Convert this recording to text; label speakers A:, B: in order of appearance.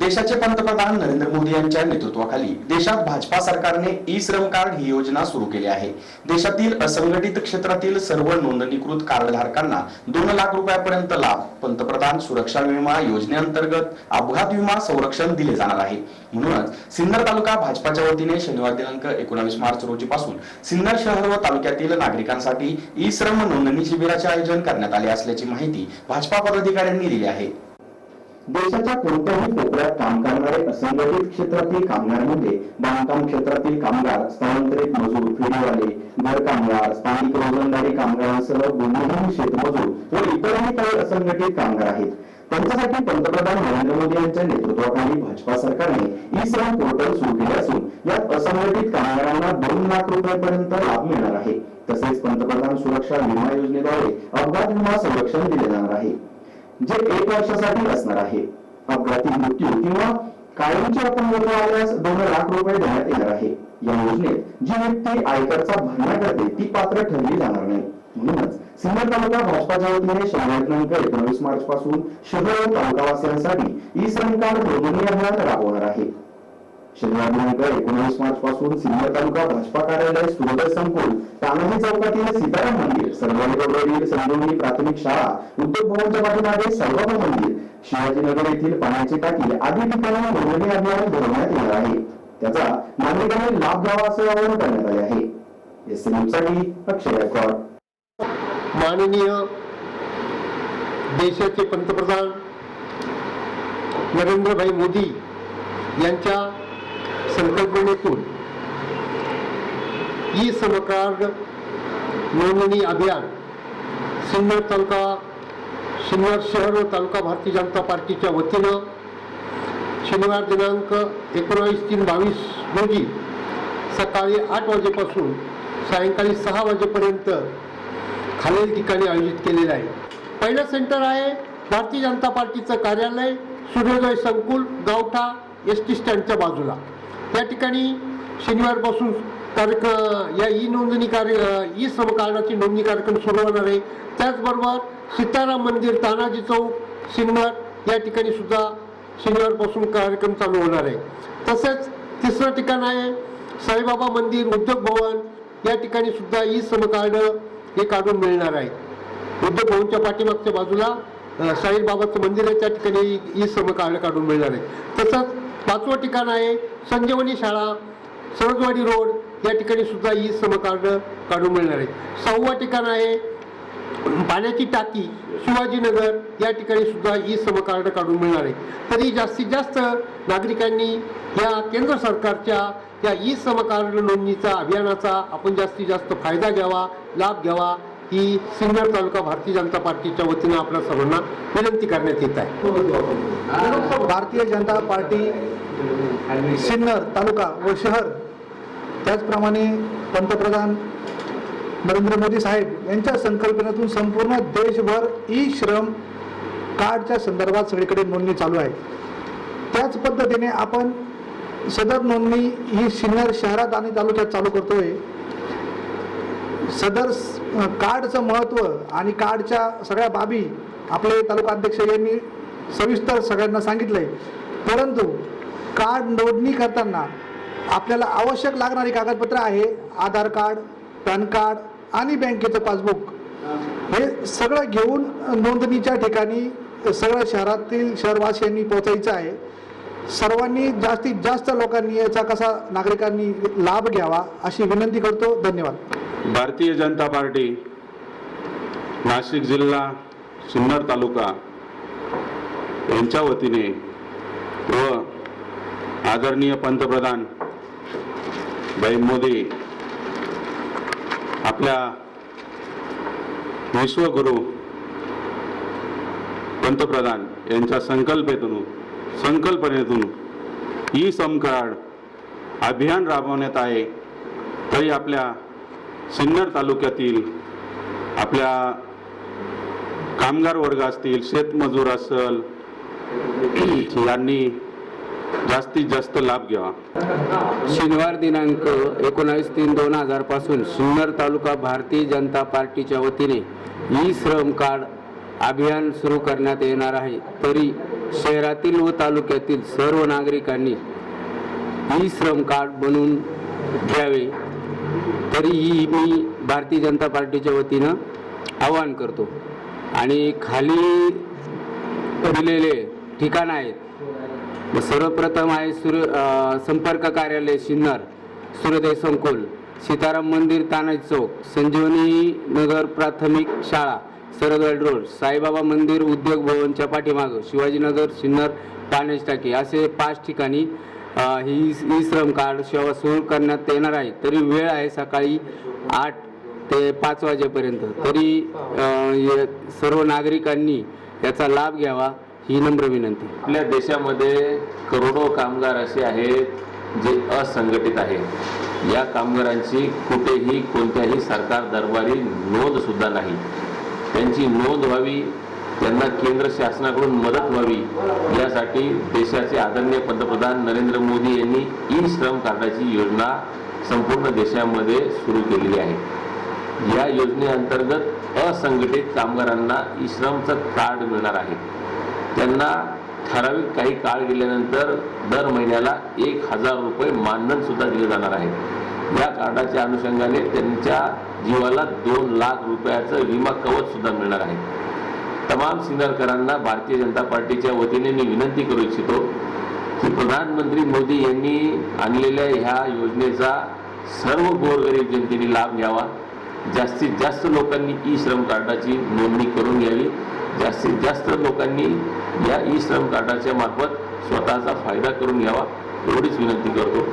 A: देशाचे पंतप्रधान नरेंद्र मोदी यांच्या नेतृत्वाखाली देशात भाजपा सरकारने ई श्रम कार्ड ही योजना सुरू केली आहे. देशातील असंघटित क्षेत्रातील सर्व नोंदणीकृत कार्डधारकांना दोन लाख रुपयापर्यंत लाभ पंतप्रधान सुरक्षा विमा योजनेअंतर्गत अपघात विमा संरक्षण दिले जाणार आहे. म्हणूनच सिन्नर तालुका भाजपाच्या वतीने शनिवार दिनांक एकोणावीस मार्च रोजी पासून सिन्नर शहर व तालुक्यातील नागरिकांसाठी ई श्रम नोंदणी शिबिराचे आयोजन करण्यात आले असल्याची माहिती भाजपा पदाधिकाऱ्यांनी दिली आहे. देशाच्या कोणत्याही कोपऱ्यात काम करणारे असंघटित क्षेत्रातील कामगार म्हणजे बांधकाम क्षेत्रातील कामगार स्थलांतरित मजूर फेरीवाले घर कामगार स्थानिक रोजंदारी कामगारांसह भूमिहीन शेतमजूर व इतरही काही असंघटित कामगार आहेत. त्यांच्यासाठी पंतप्रधान नरेंद्र मोदी यांच्या नेतृत्वाखाली भाजपा सरकारने ई श्रम पोर्टल सुरू केले असून यात असंघटित कामगारांना दोन लाख रुपयापर्यंत लाभ मिळणार आहे. तसेच पंतप्रधान सुरक्षा विमा योजनेद्वारे अपघात विमा संरक्षण दिले जाणार आहे. जे एक वर्षासाठी असणार आहे. अपघाती मृत्यू किंवा कायमची अपंगत्व आल्यास दोन लाख रुपये देण्यात येणार आहे. या योजनेत जी व्यक्ती आयकरचा भरणा करते ती पात्र ठरली जाणार नाही. म्हणूनच सिन्नर तालुका भाजपाच्या वतीने शनिवार दिनांक एकोणवीस मार्च पासून शहर तालुकावासियांसाठी ई श्रम कार्ड नोंदणी अभियान राबवणार आहे. शनिवार दिनांक एकोणीस मार्च पासून सिन्नर तालुका भाजपा कार्यालय सूर्योदय संकुल तानाजी चौकातील सीताराम मंदिर सर्वानी रोडवरील संजीवनी प्राथमिक शाळा उद्योग भवनच्या पाठीमागे सर्वम मंदिर शिवाजीनगर येथील पाण्याची टाकी आदी ठिकाणी नोंदणी अभियान भरवण्यात येणार आहे. त्याचा नागरिकांनी लाभ घ्यावा असे आवाहन करण्यात आले आहे. एससाठी अक्षय गायकवाड
B: माननीय देशाचे पंतप्रधान नरेंद्रभाई मोदी यांच्या संकल्पनेतून. ई समकार्ड नोंदणी अभियान सिन्नर तालुका सिन्नर शहर व तालुका भारतीय जनता पार्टीच्या वतीनं शनिवार दिनांक एकोणावीस तीन बावीस रोजी सकाळी आठ वाजेपासून सायंकाळी सहा वाजेपर्यंत खालील ठिकाणी आयोजित केलेलं आहे. पहिलं सेंटर आहे भारतीय जनता पार्टीचं कार्यालय सूर्योदय संकुल गावठा एस टी स्टँडच्या बाजूला. या ठिकाणी शनिवारपासून कार्यक्रम या ई नोंदणी कार्य ई समकार्डाची नोंदणी कार्यक्रम सुरू होणार आहे. त्याचबरोबर सीताराम मंदिर तानाजी चौक सिन्नर या ठिकाणी सुद्धा शनिवारपासून कार्यक्रम चालू होणार आहे. तसेच तिसरं ठिकाण आहे साईबाबा मंदिर उद्योग भवन. या ठिकाणी सुद्धा ई समकार्ड हे काढून मिळणार आहे. उद्योग भवनच्या पाठीमागच्या बाजूला साईबाबाचं मंदिर आहे त्या ठिकाणी ई समकार्ड काढून मिळणार आहे. तसंच पाचवं ठिकाण आहे संजीवनी शाळा सरगवाडी रोड या ठिकाणी सुद्धा ई समकार्ड काढून मिळणार आहे. सहावं ठिकाण आहे पाण्याची टाकी शिवाजीनगर या ठिकाणी सुद्धा ई समकार्ड काढून मिळणार आहे. तरी जास्तीत जास्त नागरिकांनी या केंद्र सरकारच्या या ई समकार्ड नोंदणीचा अभियानाचा आपण जास्तीत जास्त फायदा घ्यावा लाभ घ्यावा ही सिन्नर तालुका भारतीय जनता पार्टीच्या वतीनं आपल्या सर्वांना विनंती करण्यात येत आहे.
C: भारतीय जनता पार्टी सिन्नर तालुका व शहर त्याचप्रमाणे पंतप्रधान नरेंद्र मोदी साहेब यांच्या संकल्पनेतून संपूर्ण देशभर ई श्रम कार्डच्या संदर्भात सगळीकडे नोंदणी चालू आहे. त्याच पद्धतीने आपण सदर नोंदणी ही सिन्नर शहरात आणि तालुक्यात चालू करतोय. सदर कार्डचं महत्त्व आणि कार्डच्या सगळ्या बाबी आपले तालुका अध्यक्ष यांनी सविस्तर सगळ्यांना सांगितलं आहे परंतु कार्ड नोंदणी करताना आपल्याला आवश्यक लागणारी कागदपत्रं आहे आधार कार्ड पॅन कार्ड आणि बँकेचं पासबुक. हे सगळं घेऊन नोंदणीच्या ठिकाणी सगळ्या शहरातील शहरवासियांनी पोहोचायचं आहे. सर्वांनी जास्तीत जास्त लोकांनी याचा कसा नागरिकांनी लाभ घ्यावा अशी विनंती करतो. धन्यवाद.
D: भारतीय जनता पार्टी नाशिक जिल्हा सिन्नर तालुका यांच्या वतीने व आदरणीय पंतप्रधान भाई मोदी आपल्या विश्वगुरु पंतप्रधान यांच्या संकल्पेतून संकल्पनेतून ई सम कार्ड अभियान राबवण्यात आहे. तरी आपल्या सिन्नर तालुक्यातील आपल्या कामगार वर्ग असतील शेतमजूर असल यांनी जास्तीत जास्त लाभ घ्यावा.
E: शनिवार दिनांक एकोणावीस तीन दोन हजारपासून सिन्नर तालुका भारतीय जनता पार्टीच्या वतीने ई श्रम कार्ड अभियान सुरू करण्यात येणार आहे. तरी शहरातील व तालुक्यातील सर्व नागरिकांनी ई श्रम कार्ड बनवून घ्यावे. तरीही मी भारतीय जनता पार्टीच्या वतीनं आवाहन करतो. आणि खाली दिलेले ठिकाणं आहेत. सर्वप्रथम आहे सूर्य संपर्क कार्यालय सिन्नर सूर्योदय संकुल सीताराम मंदिर तानाजी चौक संजीवनी नगर प्राथमिक शाळा सरदवाड रोड साईबाबा मंदिर उद्योग भवनच्या पाठीमागं शिवाजीनगर सिन्नर पाण्याची टाकी असे पाच ठिकाणी ही ई श्रम कार्ड सेवा सुरू करण्यात येणार आहे. तरी वेळ आहे सकाळी आठ ते पाच वाजेपर्यंत. तरी सर्व नागरिकांनी याचा लाभ घ्यावा ही नम्र विनंती.
F: आपल्या देशामध्ये करोडो कामगार असे आहेत जे असंघटित आहेत. या कामगारांची कुठेही कोणत्याही सरकार दरबारी नोंद सुद्धा नाही. त्यांची नोंद व्हावी त्यांना केंद्र शासनाकडून मदत व्हावी यासाठी देशाचे आदरणीय पंतप्रधान नरेंद्र मोदी यांनी ई श्रम कार्डाची योजना संपूर्ण देशामध्ये सुरू केलेली आहे. या योजनेअंतर्गत असंघटित कामगारांना ई श्रमचं कार्ड मिळणार आहे. त्यांना ठराविक काही काळ गेल्यानंतर दर महिन्याला एक हजार रुपये मानधन सुद्धा दिले जाणार आहे. या कार्डाच्या अनुषंगाने त्यांच्या जीवाला दोन लाख रुपयाचं विमा कवच सुद्धा मिळणार आहे. तमाम सिन्नरकरांना भारतीय जनता पार्टीच्या वतीने मी विनंती करू इच्छितो की प्रधानमंत्री मोदी यांनी आणलेल्या ह्या योजनेचा सर्व गोरगरीब जनतेने लाभ घ्यावा. जास्तीत जास्त लोकांनी ई श्रम कार्डाची नोंदणी करून घ्यावी. जास्तीत जास्त लोकांनी या ई श्रम कार्डाच्या मार्फत स्वतःचा फायदा करून घ्यावा एवढीच विनंती करतो.